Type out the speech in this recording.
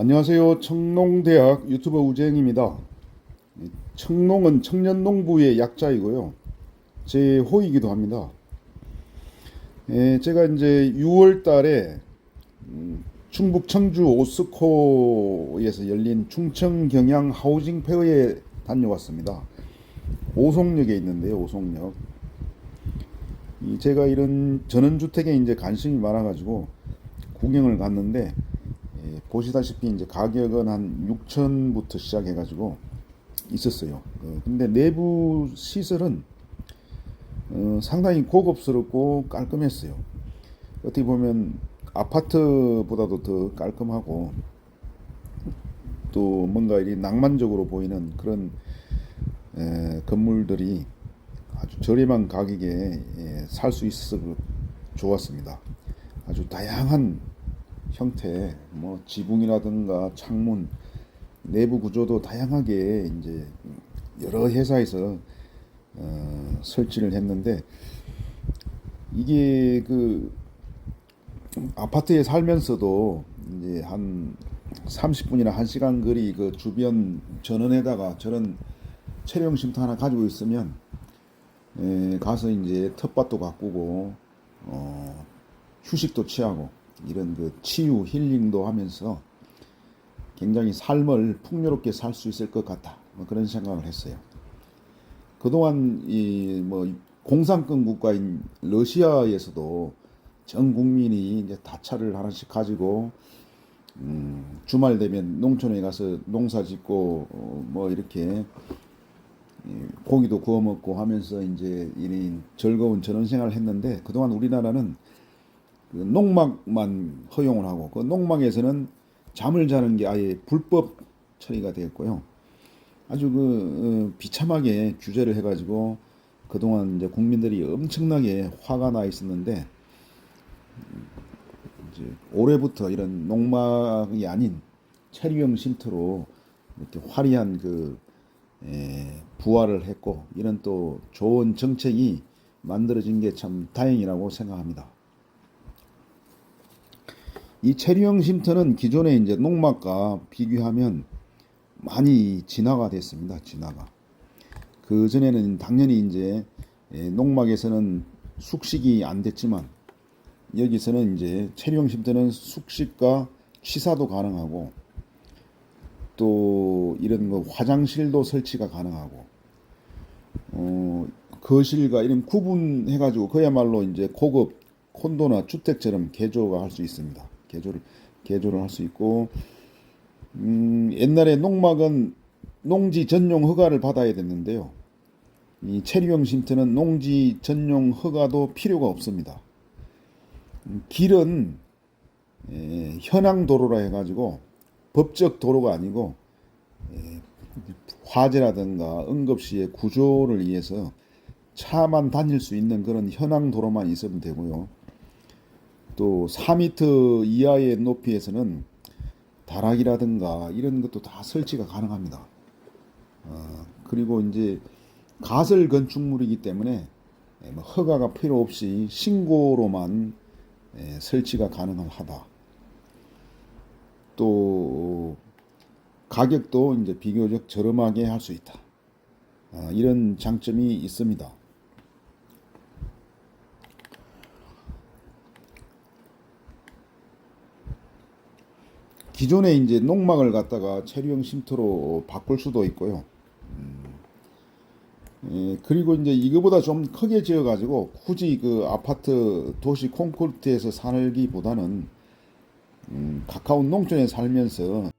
안녕하세요. 청농대학 유튜버 우재영입니다. 청농은 청년농부의 약자이고요. 제 호이기도 합니다. 예, 제가 이제 6월 달에 음, 충북 청주 오스코에서 열린 충청 경양 하우징 페어에 다녀왔습니다. 오송역에 있는데요, 오송역. 이 제가 이런 전원주택에 이제 관심이 많아가지고 구경을 갔는데 예, 보시다시피 이제 가격은 한 6천부터 시작해가지고 있었어요. 어, 근데 내부 시설은 어, 상당히 고급스럽고 깔끔했어요. 어떻게 보면 아파트보다도 더 깔끔하고 또 뭔가 이 낭만적으로 보이는 그런 에, 건물들이 아주 저렴한 가격에 살 수 있어서 그 좋았습니다. 아주 다양한 형태, 뭐 지붕이라든가 창문, 내부 구조도 다양하게 이제 여러 회사에서 어, 설치를 했는데 이게 그 아파트에 살면서도 이제 한 30분이나 1시간 거리 그 주변 전원에다가 저런 체령 쉼터 하나 가지고 있으면 에, 가서 이제 텃밭도 가꾸고 어, 휴식도 취하고 이런 그 치유 힐링도 하면서 굉장히 삶을 풍요롭게 살 수 있을 것 같다 뭐 그런 생각을 했어요. 그동안 이 뭐 공산권 국가인 러시아에서도 전 국민이 이제 다차를 하나씩 가지고 음, 주말 되면 농촌에 가서 농사 짓고 어, 뭐 이렇게 이 고기도 구워 먹고 하면서 이제 이런 즐거운 전원 생활을 했는데 그동안 우리나라는 그 농막만 허용을 하고 그 농막에서는 잠을 자는 게 아예 불법 처리가 되었고요. 아주 그 어, 비참하게 규제를 해가지고 그동안 이제 국민들이 엄청나게 화가 나 있었는데 이제 올해부터 이런 농막이 아닌 체류형 쉼터로 이렇게 화려한 그 에, 부활을 했고 이런 또 좋은 정책이 만들어진 게 참 다행이라고 생각합니다. 이 체류형 쉼터는 기존의 이제 농막과 비교하면 많이 진화가 됐습니다. 진화가. 그 전에는 당연히 이제 예, 농막에서는 숙식이 안 됐지만 여기서는 이제 체류형 쉼터는 숙식과 취사도 가능하고 또 이런 거 화장실도 설치가 가능하고 어, 거실과 이런 구분해 가지고 그야말로 이제 고급 콘도나 주택처럼 개조가 할 수 있습니다. 개조를 개조를 할 수 있고 음, 옛날에 농막은 농지 전용 허가를 받아야 됐는데요. 이 체류형 쉼터는 농지 전용 허가도 필요가 없습니다. 음, 길은 에, 현황 도로라 해가지고 법적 도로가 아니고 에, 화재라든가 응급시의 구조를 위해서 차만 다닐 수 있는 그런 현황 도로만 있으면 되고요. 또 4m 이하의 높이에서는 다락이라든가 이런 것도 다 설치가 가능합니다. 어, 그리고 이제 가설 건축물이기 때문에 예, 뭐 허가가 필요 없이 신고로만 예, 설치가 가능하다. 또 가격도 이제 비교적 저렴하게 할 수 있다. 아, 이런 장점이 있습니다. 기존에 이제 농막을 갖다가 체류형 쉼터로 바꿀 수도 있고요. 음, 예, 그리고 이제 이거보다 좀 크게 지어가지고 굳이 그 아파트 도시 콘크리트에서 살기보다는 음, 가까운 농촌에 살면서